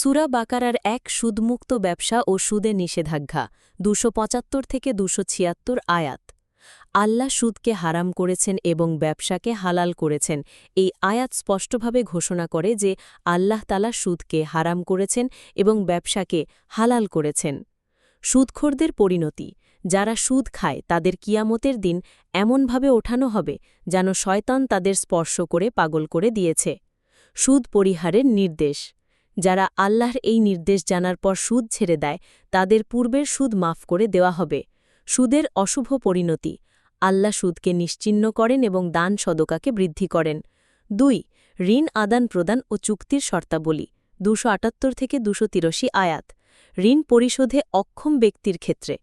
সুরা বাকারার এক সুদমুক্ত ব্যবসা ও সুদে নিষেধাজ্ঞা, দুশো থেকে দুশো আয়াত। আল্লাহ সুদকে হারাম করেছেন এবং ব্যবসাকে হালাল করেছেন। এই আয়াত স্পষ্টভাবে ঘোষণা করে যে আল্লাহ তালা সুদকে হারাম করেছেন এবং ব্যবসাকে হালাল করেছেন। সুদখোরদের পরিণতি, যারা সুদ খায় তাদের কিয়ামতের দিন এমনভাবে ওঠানো হবে যেন শয়তান তাদের স্পর্শ করে পাগল করে দিয়েছে। সুদ পরিহারের নির্দেশ। যারা আল্লাহর এই নির্দেশ জানার পর সুদ ছেড়ে দেয়, তাদের পূর্বের সুদ মাফ করে দেওয়া হবে। সুদের অশুভ পরিণতি, আল্লাহ সুদকে নিশ্চিন্ন করেন এবং দান সদকাকে বৃদ্ধি করেন। দুই, ঋণ আদান প্রদান ও চুক্তির শর্তাবলী, দুশো থেকে দুশো আয়াত। ঋণ পরিশোধে অক্ষম ব্যক্তির ক্ষেত্রে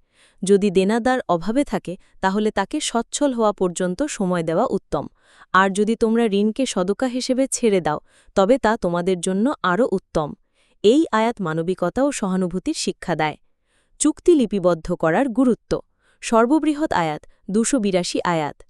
যদি দেনাদার অভাবে থাকে, তাহলে তাকে সচ্ছল হওয়া পর্যন্ত সময় দেওয়া উত্তম। আর যদি তোমরা ঋণকে সদকা হিসেবে ছেড়ে দাও, তবে তা তোমাদের জন্য আরও উত্তম। এই আয়াত মানবিকতা ও সহানুভূতির শিক্ষা দেয়। চুক্তি লিপিবদ্ধ করার গুরুত্ব। সর্ববৃহৎ আয়াত, দুশো বিরাশি আয়াত।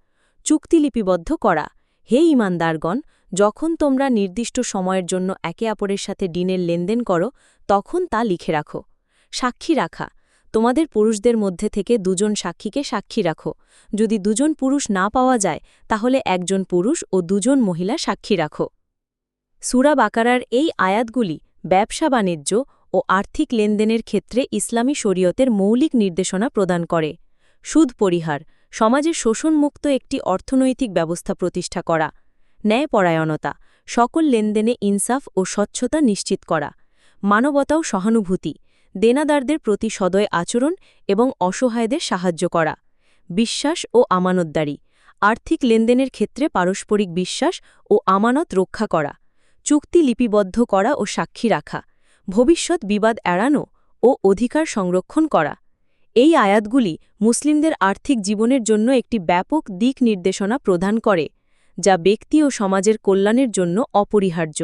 চুক্তি লিপিবদ্ধ করা। হে ইমানদারগণ, যখন তোমরা নির্দিষ্ট সময়ের জন্য একে অপরের সাথে ডিনের লেনদেন করো, তখন তা লিখে রাখো। সাক্ষী রাখা। তোমাদের পুরুষদের মধ্যে থেকে দুজন সাক্ষীকে সাক্ষী রাখো। যদি দুজন পুরুষ না পাওয়া যায়, তাহলে একজন পুরুষ ও দুজন মহিলা সাক্ষী রাখো। সুরা বাকারার এই আয়াতগুলি ব্যবসা, বাণিজ্য ও আর্থিক লেনদেনের ক্ষেত্রে ইসলামী শরীয়তের মৌলিক নির্দেশনা প্রদান করে। সুদ পরিহার, সমাজে শোষণমুক্ত একটি অর্থনৈতিক ব্যবস্থা প্রতিষ্ঠা করা। ন্যায়পরায়ণতা, সকল লেনদেনে ইনসাফ ও স্বচ্ছতা নিশ্চিত করা। মানবতাও সহানুভূতি দেনাদারদের প্রতি সদয় আচরণ এবং অসহায়দের সাহায্য করা, বিশ্বাস ও আমানতদারি, আর্থিক লেনদেনের ক্ষেত্রে পারস্পরিক বিশ্বাস ও আমানত রক্ষা করা, চুক্তি লিপিবদ্ধ করা ও সাক্ষী রাখা, ভবিষ্যৎ বিবাদ এড়ানো ও অধিকার সংরক্ষণ করা। এই আয়াতগুলি মুসলিমদের আর্থিক জীবনের জন্য একটি ব্যাপক দিক নির্দেশনা প্রদান করে, যা ব্যক্তি ও সমাজের কল্যাণের জন্য অপরিহার্য।